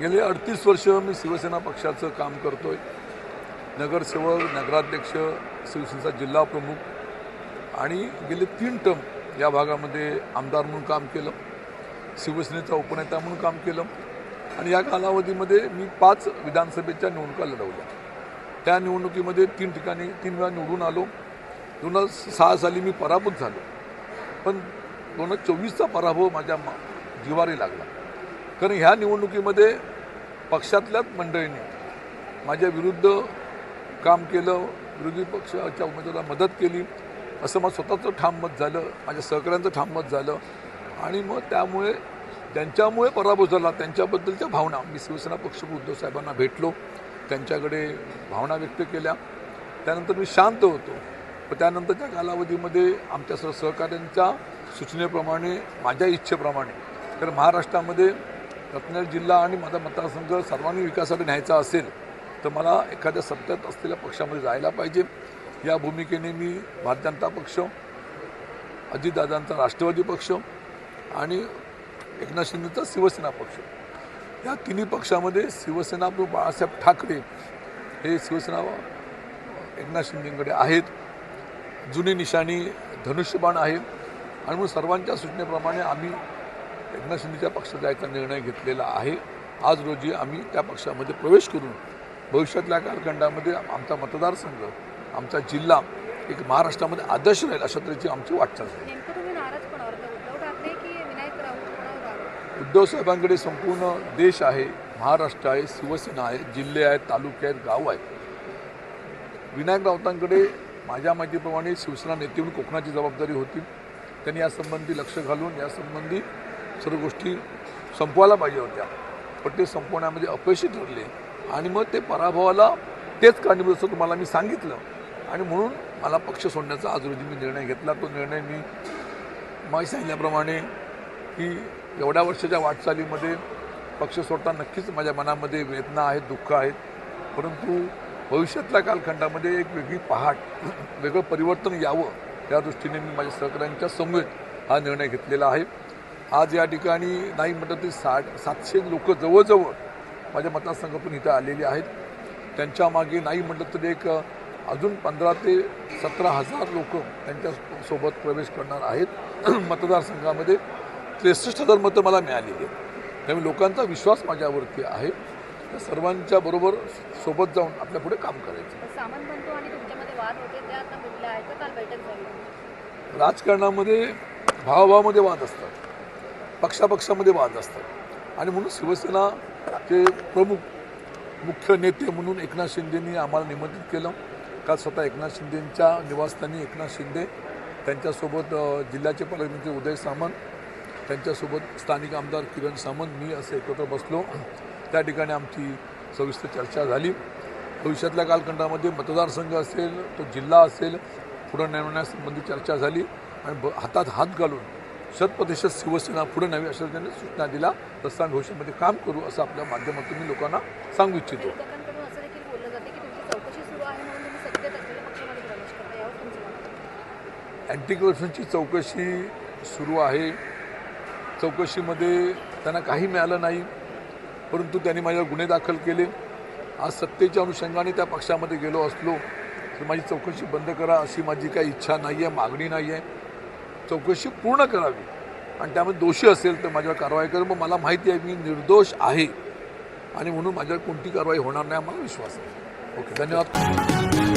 गेले अडतीस वर्ष मी शिवसेना पक्षाचं काम करतोय. नगरसेवक नगराध्यक्ष शिवसेनेचा जिल्हा प्रमुख आणि गेले तीन टर्म या भागामध्ये आमदार म्हणून काम केलं शिवसेनेचा उपनेता म्हणून काम केलं आणि या कालावधीमध्ये मी पाच विधानसभेच्या निवडणुका लढवल्या. त्या निवडणुकीमध्ये तीन ठिकाणी तीन वेळा निवडून आलो. दोन हजार सहा साली मी पराभूत झालो. पण दोन हजार चोवीसचा पराभव माझ्या मा- जिवारी लागला. कारण ह्या निवडणुकीमध्ये पक्षातल्याच मंडळींनी माझ्या विरुद्ध काम केलं विरोधी पक्षाच्या उमेदवाराला मदत केली. असं माझं स्वतःचं ठाम मत झालं माझ्या सहकाऱ्यांचं ठाम मत झालं. आणि मग त्यामुळे ज्यांच्यामुळे पराभव झाला. त्यांच्याबद्दलच्या भावना मी शिवसेना पक्ष उद्धव साहेबांना भेटलो. त्यांच्याकडे भावना व्यक्त केल्या. त्यानंतर मी शांत होतो. पण त्यानंतरच्या कालावधीमध्ये आमच्या सर्व सहकाऱ्यांच्या सूचनेप्रमाणे माझ्या इच्छेप्रमाणे तर महाराष्ट्रामध्ये रत्नागिरी जिल्हा आणि माझा मतदारसंघ सर्वांनी विकासासाठी न्यायचा असेल तर मला एखाद्या सत्तेत असलेल्या पक्षामध्ये जायला पाहिजे. या भूमिकेने मी भारतीय जनता पक्ष अजितदादांचा राष्ट्रवादी पक्ष आणि एकनाथ शिंदेचा शिवसेना पक्ष. या तिन्ही पक्षामध्ये शिवसेना प्रमुख बाळासाहेब ठाकरे हे शिवसेना एकनाथ शिंदेकडे आहेत. जुनी निशाणी धनुष्यबाण आहे. आणि म्हणून सर्वांच्या सूचनेप्रमाणे आम्ही एकनाथ शिंदेच्या पक्षात जायचा निर्णय घेतलेला आहे. आज रोजी आम्ही त्या पक्षामध्ये प्रवेश करून भविष्यातल्या कालखंडामध्ये आमचा मतदारसंघ आमचा जिल्हा एक महाराष्ट्रामध्ये आदर्श राहील अशा तऱ्हेची आमची वाटचाल आहे? उद्धव साहेबांकडे संपूर्ण देश आहे महाराष्ट्र आहे शिवसेना आहे जिल्हे आहेत तालुके आहेत गाव आहेत. विनायक राऊतांकडे माझ्या माहितीप्रमाणे शिवसेना नेते म्हणून कोकणाची जबाबदारी होती. त्यांनी यासंबंधी लक्ष घालून यासंबंधी सर्व गोष्टी संपवायला पाहिजे होत्या. पण ते संपवण्यामध्ये अपयशी ठरले. आणि मग ते पराभवाला तेच कारणीभूत असं तुम्हाला मी सांगितलं. आणि म्हणून मला पक्ष सोडण्याचा आज रोजी मी निर्णय घेतला. तो निर्णय मी मागे सांगितल्याप्रमाणे की एवढ्या वर्षाच्या वाटचालीमध्ये पक्ष सोडता नक्कीच माझ्या मनामध्ये वेदना आहेत दुःख आहेत. परंतु भविष्यातल्या कालखंडामध्ये एक वेगळी पहाट वेगळं परिवर्तन यावं या दृष्टीने मी माझ्या सहकाऱ्यांच्या समवेत हा निर्णय घेतलेला आहे. आज या ठिकाणी नाही म्हटलं तरी साठ सातशे लोक जवळजवळ माझ्या मतदारसंघातून इथं आलेली आहेत. त्यांच्या मागे नाही म्हटलं तरी एक अजून पंधरा ते सतरा हजार लोक त्यांच्यासोबत प्रवेश करणार आहेत. मतदारसंघामध्ये त्रेसष्ट हजार मतं मला मिळालेली आहेत. त्यामुळे लोकांचा विश्वास माझ्यावरती आहे. त्या सर्वांच्या बरोबर सोबत जाऊन आपल्या पुढे काम करायचं. राजकारणामध्ये भावाभावामध्ये वाद असतात. पक्षापक्षामध्ये वाद असतात. आणि म्हणून शिवसेनाचे प्रमुख मुख्य नेते म्हणून एकनाथ शिंदेनी आम्हाला निमंत्रित केलं. काल स्वतः एकनाथ शिंदेंच्या निवासस्थानी एकनाथ शिंदे त्यांच्यासोबत जिल्ह्याचे पालकमंत्री उदय सामंत त्यांच्यासोबत स्थानिक आमदार किरण सामंत मी असे एकत्र बसलो. त्या ठिकाणी आमची सविस्तर चर्चा झाली. भविष्यातल्या कालखंडामध्ये मतदारसंघ असेल तो जिल्हा असेल पुढं नेमण्यासंबंधी चर्चा झाली. आणि ब- हातात हात घालून शतप्रतिशत शिवसेना पुढे नवी अशा त्यांनी सूचना दिल्या तसं आम्ही भविष्यामध्ये काम करू असं आपल्या माध्यमातून मी लोकांना सांगू इच्छितो? अँटी करप्शनची चौकशी सुरू आहे चौकशीमध्ये त्यांना काही मिळालं नाही परंतु त्यांनी माझ्यावर गुन्हे दाखल केले. आज सत्तेच्या अनुषंगाने त्या पक्षामध्ये गेलो असलो तर माझी चौकशी बंद करा अशी माझी काही इच्छा नाही आहे मागणी नाही आहे चौकशी पूर्ण करावी. आणि त्यामध्ये दोषी असेल तर माझ्यावर कारवाई कर. मग मला माहिती आहे मी निर्दोष आहे. आणि म्हणून माझ्यावर कोणती कारवाई होणार नाही मला विश्वास आहे. ओके धन्यवाद.